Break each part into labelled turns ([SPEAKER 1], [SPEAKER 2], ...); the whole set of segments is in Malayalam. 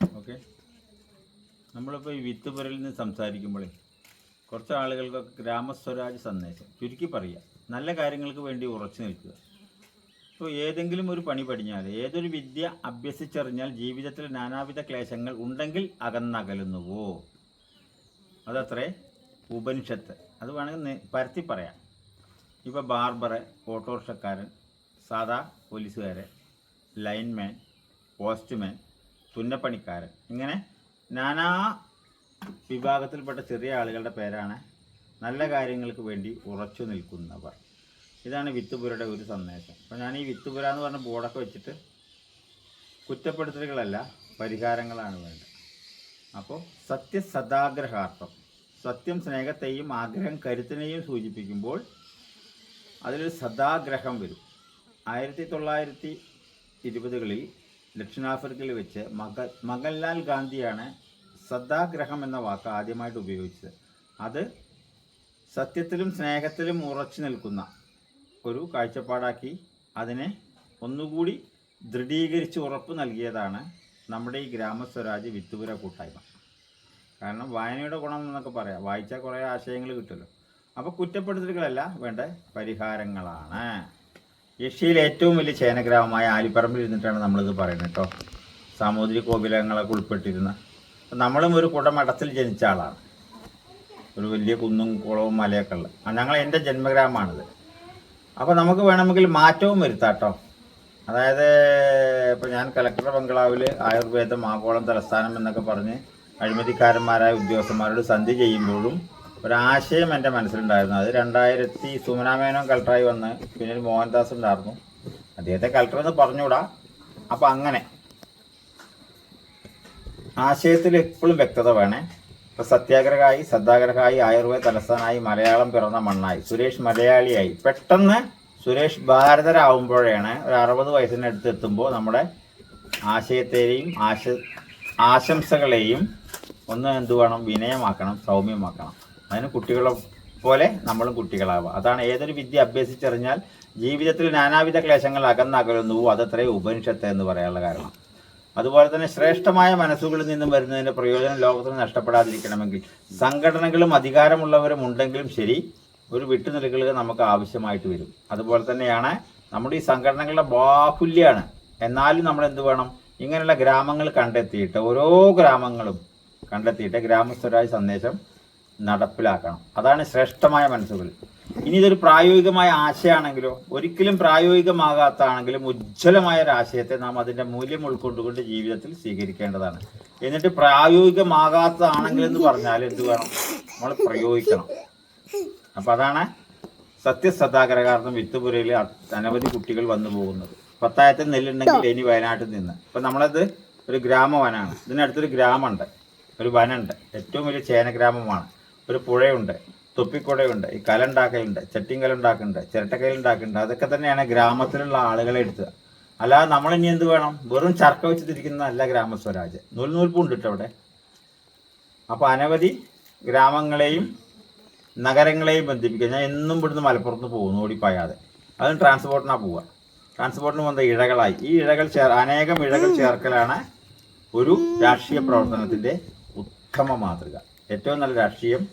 [SPEAKER 1] ഓക്കെ. നമ്മളിപ്പോൾ ഈ വിത്ത് വിത്തുപുരയിൽ നിന്ന് സംസാരിക്കുമ്പോഴേ കുറച്ച് ആളുകൾക്കൊക്കെ ഗ്രാമസ്വരാജ് സന്ദേശം ചുരുക്കി പറയുക നല്ല കാര്യങ്ങൾക്ക് വേണ്ടി ഉറച്ചു നിൽക്കുക. ഇപ്പോൾ ഏതെങ്കിലും ഒരു പണി പഠിഞ്ഞാൽ ഏതൊരു വിദ്യ അഭ്യസിച്ചറിഞ്ഞാൽ ജീവിതത്തിൽ നാനാവിധ ക്ലേശങ്ങൾ ഉണ്ടെങ്കിൽ അകന്നകലുന്നുവോ? അതത്രേ ഉപനിഷത്ത്. അത് വേണമെങ്കിൽ പരത്തി പറയാം. ഇപ്പോൾ ബാർബറ് ഓട്ടോറിക്ഷക്കാരൻ സാധാ പോലീസുകാരൻ ലൈൻമാൻ പോസ്റ്റ്മാൻ തുന്നപ്പണിക്കാരൻ ഇങ്ങനെ നാനാ വിഭാഗത്തിൽപ്പെട്ട ചെറിയ ആളുകളുടെ പേരാണ് നല്ല കാര്യങ്ങൾക്ക് വേണ്ടി ഉറച്ചു നിൽക്കുന്നവർ. ഇതാണ് വിത്തുപുരയുടെ ഒരു സന്ദേശം. അപ്പോൾ ഞാൻ ഈ വിത്തുപുര എന്ന് പറഞ്ഞ ബോർഡൊക്കെ വെച്ചിട്ട് കുറ്റപ്പെടുത്തലുകളല്ല പരിഹാരങ്ങളാണ് വേണ്ടത്. അപ്പോൾ സത്യസദാഗ്രഹാർത്ഥം സത്യം സ്നേഹത്തെയും ആഗ്രഹം കരുത്തിനെയും സൂചിപ്പിക്കുമ്പോൾ അതിലൊരു സദാഗ്രഹം വരും. ആയിരത്തി തൊള്ളായിരത്തി ഇരുപതുകളിൽ ദക്ഷിണാഫ്രിക്കയിൽ വെച്ച് മക മകൻലാൽ ഗാന്ധിയാണ് സദാഗ്രഹം എന്ന വാക്ക് ആദ്യമായിട്ട് ഉപയോഗിച്ചത്. അത് സത്യത്തിലും സ്നേഹത്തിലും ഉറച്ചു നിൽക്കുന്ന ഒരു കാഴ്ചപ്പാടാക്കി അതിനെ ഒന്നുകൂടി ദൃഢീകരിച്ച് ഉറപ്പ് നൽകിയതാണ് നമ്മുടെ ഈ ഗ്രാമസ്വരാജ് വിത്തുപുര കൂട്ടായ്മ. കാരണം വായനയുടെ ഗുണം എന്നൊക്കെ പറയാം. വായിച്ചാൽ കുറേ ആശയങ്ങൾ കിട്ടുമല്ലോ. അപ്പോൾ കുറ്റപ്പെടുത്തലുകളല്ല വേണ്ട പരിഹാരങ്ങളാണ്. ഏഷ്യയിലെ ഏറ്റവും വലിയ ചേനഗ്രാമമായ ആലിപ്പറമ്പിൽ ഇരുന്നിട്ടാണ് നമ്മളിത് പറയുന്നത് കേട്ടോ. സാമൂതിരി കോവിലങ്ങളൊക്കെ ഉൾപ്പെട്ടിരുന്ന നമ്മളും ഒരു കുടമഠത്തിൽ ജനിച്ച ആളാണ്. ഒരു വലിയ കുന്നും കുളവും മലയൊക്കെ ഉള്ള ഞങ്ങൾ എന്റെ ജന്മഗ്രാമമാണിത്. അപ്പോൾ നമുക്ക് വേണമെങ്കിൽ മാറ്റവും വരുത്താം കേട്ടോ. അതായത് ഇപ്പോൾ ഞാൻ കലക്ടർ ബംഗ്ലാവിൽ ആയുർവേദം ആഗോളം തലസ്ഥാനം എന്നൊക്കെ പറഞ്ഞ് അഴിമതിക്കാരന്മാരായ ഉദ്യോഗസ്ഥന്മാരോട് സന്ധി ചെയ്യുമ്പോഴും ഒരാശയം എന്റെ മനസ്സിലുണ്ടായിരുന്നു. അത് രണ്ടായിരത്തി സുമനാമേനോൻ കളക്ടറായി വന്ന് പിന്നെ ഒരു മോഹൻദാസ് ഉണ്ടായിരുന്നു. അദ്ദേഹത്തെ കളക്ടർ എന്ന് പറഞ്ഞുകൂടാ? അപ്പം അങ്ങനെ. ആശയത്തിൽ എപ്പോഴും വ്യക്തത വേണേ. ഇപ്പം സത്യാഗ്രഹമായി സത്യാഗ്രഹമായി ആയുർവേദ തലസ്ഥാനായി മലയാളം പിറന്ന മണ്ണായി. സുരേഷ് മലയാളിയായി. പെട്ടെന്ന് സുരേഷ് ഭാരതരാകുമ്പോഴാണ് ഒരു അറുപത് വയസ്സിനടുത്ത് എത്തുമ്പോൾ നമ്മുടെ ആശയത്തെയും ആശ ആശംസകളെയും ഒന്ന് എന്തു വേണം വിനയമാക്കണം സൗമ്യമാക്കണം. അതിന് കുട്ടികളെ പോലെ നമ്മളും കുട്ടികളാവുക. അതാണ് ഏതൊരു വിദ്യ അഭ്യസിച്ചറിഞ്ഞാൽ ജീവിതത്തിൽ നാനാവിധ ക്ലേശങ്ങൾ അകന്നകലുന്നുവോ അതത്രേ ഉപനിഷത്ത് എന്ന് പറയാനുള്ള കാരണം. അതുപോലെ തന്നെ ശ്രേഷ്ഠമായ മനസ്സുകളിൽ നിന്നും വരുന്നതിന്റെ പ്രയോജനം ലോകത്തിന് നഷ്ടപ്പെടാതിരിക്കണമെങ്കിൽ സംഘടനകളും അധികാരമുള്ളവരും ഉണ്ടെങ്കിലും ശരി ഒരു വിട്ടുനിൽക്കൽ നമുക്ക് ആവശ്യമായിട്ട് വരും. അതുപോലെ തന്നെയാണ് നമ്മുടെ ഈ സംഘടനകളുടെ ബാഹുല്യാണ്. എന്നാലും നമ്മൾ എന്ത് വേണം? ഇങ്ങനെയുള്ള ഗ്രാമങ്ങൾ കണ്ടെത്തിയിട്ട് ഓരോ ഗ്രാമങ്ങളും കണ്ടെത്തിയിട്ട് ഗ്രാമസ്ഥരായ സന്ദേശം നടപ്പിലാക്കണം. അതാണ് ശ്രേഷ്ഠമായ മനസ്സുകൾ. ഇനി ഇതൊരു പ്രായോഗികമായ ആശയമാണെങ്കിലോ ഒരിക്കലും പ്രായോഗികമാകാത്തതാണെങ്കിലും ഉജ്ജ്വലമായ ഒരു ആശയത്തെ നാം അതിന്റെ മൂല്യം ഉൾക്കൊണ്ടുകൊണ്ട് ജീവിതത്തിൽ സ്വീകരിക്കേണ്ടതാണ്. എന്നിട്ട് പ്രായോഗികമാകാത്തതാണെങ്കിൽ എന്ന് പറഞ്ഞാൽ എന്ത് വേണം? നമ്മൾ പ്രയോഗിക്കണം. അപ്പൊ അതാണ് സത്യസദാഗ്രഹാർത്ഥം വിത്തുപുരയിൽ അനവധി കുട്ടികൾ വന്നു പോകുന്നത്. പത്തായത്തിൽ നെല്ലുണ്ടെങ്കിൽ ഇനി വയനാട്ടിൽ നിന്ന്. ഇപ്പൊ നമ്മളത് ഒരു ഗ്രാമവനാണ്. ഇതിനടുത്തൊരു ഗ്രാമമുണ്ട്. ഒരു വനമുണ്ട്. ഏറ്റവും വലിയ ചേനഗ്രാമമാണ്. ഒരു പുഴയുണ്ട് തൊപ്പിക്കുടയുണ്ട് ഈ കലുണ്ടാക്കലുണ്ട് ചിരട്ടക്കൽ ഉണ്ടാക്കുന്നുണ്ട് അതൊക്കെ തന്നെയാണ് ഗ്രാമത്തിലുള്ള ആളുകളെ എടുത്തുക അല്ലാതെ നമ്മൾ ഇനി എന്ത് വേണം? വെറും ചർക്ക വെച്ച് തിരിക്കുന്ന അല്ല ഗ്രാമസ്വരാജ് നൂൽ നൂൽപ്പുണ്ട് കേട്ടോ അവിടെ. അപ്പോൾ അനവധി ഗ്രാമങ്ങളെയും നഗരങ്ങളെയും ബന്ധിപ്പിക്കുക. ഞാൻ എന്നും ഇവിടുന്ന് മലപ്പുറത്ത് പോകുന്നു ഓടിപ്പായാതെ. അതും ട്രാൻസ്പോർട്ടിനാണ് പോവുക. ട്രാൻസ്പോർട്ടിന് വന്ന ഇഴകളായി. ഈ ഇഴകൾ ചേർ അനേകം ഇഴകൾ ചേർക്കലാണ് ഒരു രാഷ്ട്രീയ പ്രവർത്തനത്തിന്റെ ഉത്തമ മാതൃക. ഏറ്റവും നല്ല രാഷ്ട്രീയം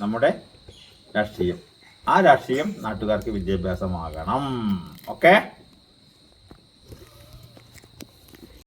[SPEAKER 1] നമ്മുടെ രാഷ്ട്രീയം. ആ രാഷ്ട്രീയം നാട്ടുകാർക്ക് വിദ്യാഭ്യാസമാകണം. ഓക്കെ